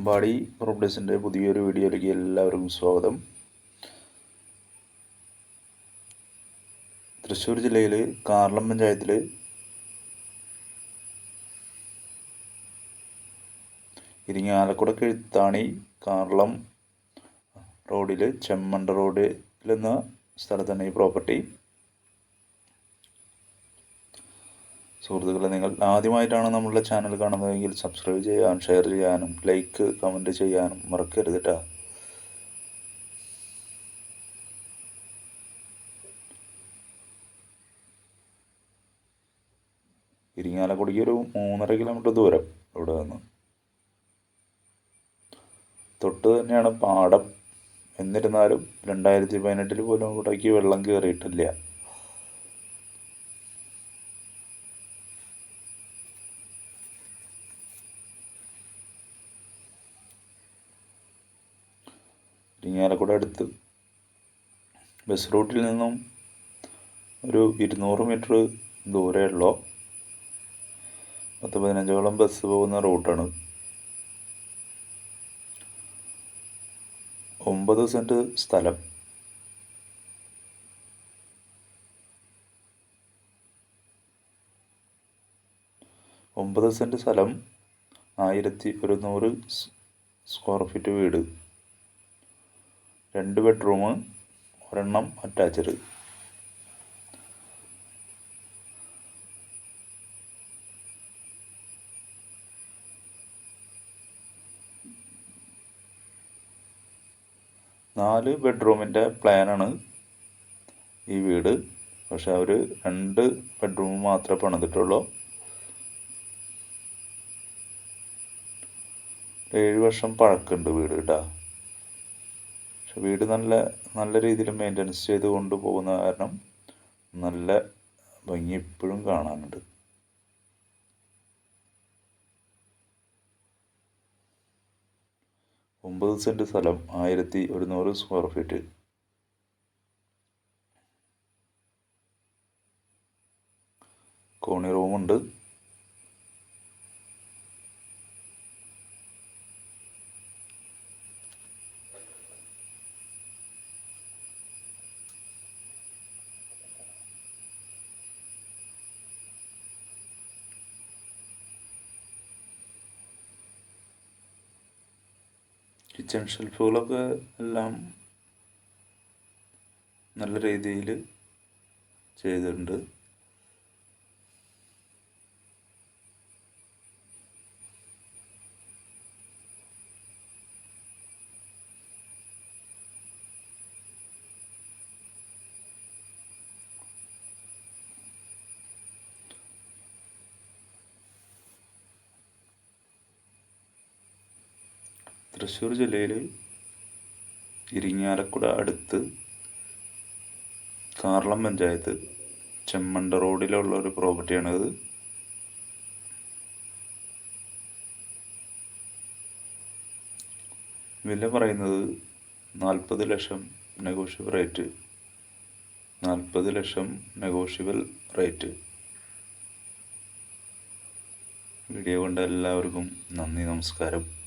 അമ്പാടി പ്രോപ്പർട്ടീസിന്റെ പുതിയൊരു വീഡിയോയിലേക്ക് എല്ലാവർക്കും സ്വാഗതം. തൃശ്ശൂർ ജില്ലയിൽ കാർളം പഞ്ചായത്തിൽ ഇരിങ്ങാലക്കുട കിഴുത്താണി കാർളം റോഡിൽ ചെമ്മണ്ട റോഡിൽ എന്ന സ്ഥലത്താണ് ഈ പ്രോപ്പർട്ടി. സുഹൃത്തുക്കളെ നിങ്ങൾ ആദ്യമായിട്ടാണ് നമ്മളുടെ ചാനൽ കാണുന്നതെങ്കിൽ സബ്സ്ക്രൈബ് ചെയ്യാനും ഷെയർ ചെയ്യാനും ലൈക്ക് കമന്റ് ചെയ്യാനും മറക്കരുത് കേട്ടോ ഇരിങ്ങാലക്കുടിക്ക് ഒരു മൂന്നര കിലോമീറ്റർ ദൂരം ഇവിടെ നിന്ന്. തൊട്ട് തന്നെയാണ് പാടം. എന്നിരുന്നാലും രണ്ടായിരത്തി പതിനെട്ടിൽ പോലും ഇവിടേക്ക് വെള്ളം കയറിയിട്ടില്ല ഇരിങ്ങാലക്കുട അടുത്ത്. ബസ് റൂട്ടിൽ നിന്നും ഒരു ഇരുന്നൂറ് മീറ്റർ ദൂരെയുള്ള പത്ത് പതിനഞ്ചോളം ബസ് പോകുന്ന റൂട്ടാണ്. ഒമ്പത് സെന്റ് സ്ഥലം. ഒമ്പത് സെന്റ് സ്ഥലം ആയിരത്തി ഒരുന്നൂറ് സ്ക്വയർ ഫീറ്റ് വീട്. രണ്ട് ബെഡ്റൂം ഒരെണ്ണം അറ്റാച്ച്ഡ് നാല് ബെഡ്റൂമിന്റെ പ്ലാനാണ് ഈ വീട്. പക്ഷെ അവർ രണ്ട് ബെഡ്റൂം മാത്രമേ പണിതിട്ടുള്ളൂ. ഏഴ് വർഷം പഴക്കമുണ്ട് വീട് കേട്ടോ. പക്ഷെ വീട് നല്ല നല്ല രീതിയിൽ മെയിന്റനൻസ് ചെയ്ത് കൊണ്ടുപോകുന്ന കാരണം നല്ല ഭംഗി ഇപ്പോഴും കാണാനുണ്ട്. ഒമ്പത് സെന്റ് സ്ഥലം ആയിരത്തി ഒരുന്നൂറ് സ്ക്വയർ ഫീറ്റ് കോണി റൂമുണ്ട്. കിച്ചൺ ഷെൽഫുകളൊക്കെ എല്ലാം നല്ല രീതിയിൽ ചെയ്തിട്ടുണ്ട്. തൃശ്ശൂർ ജില്ലയിൽ ഇരിങ്ങാലക്കുട അടുത്ത് കാർളം പഞ്ചായത്ത് ചെമ്മണ്ട റോഡിലുള്ള ഒരു പ്രോപ്പർട്ടിയാണത്. വില പറയുന്നത് നാൽപ്പത് ലക്ഷം നെഗോഷ്യബിൾ റേറ്റ്. നാൽപ്പത് ലക്ഷം നെഗോഷ്യബിൾ റേറ്റ്. വീഡിയോ കണ്ട എല്ലാവർക്കും നന്ദി നമസ്കാരം.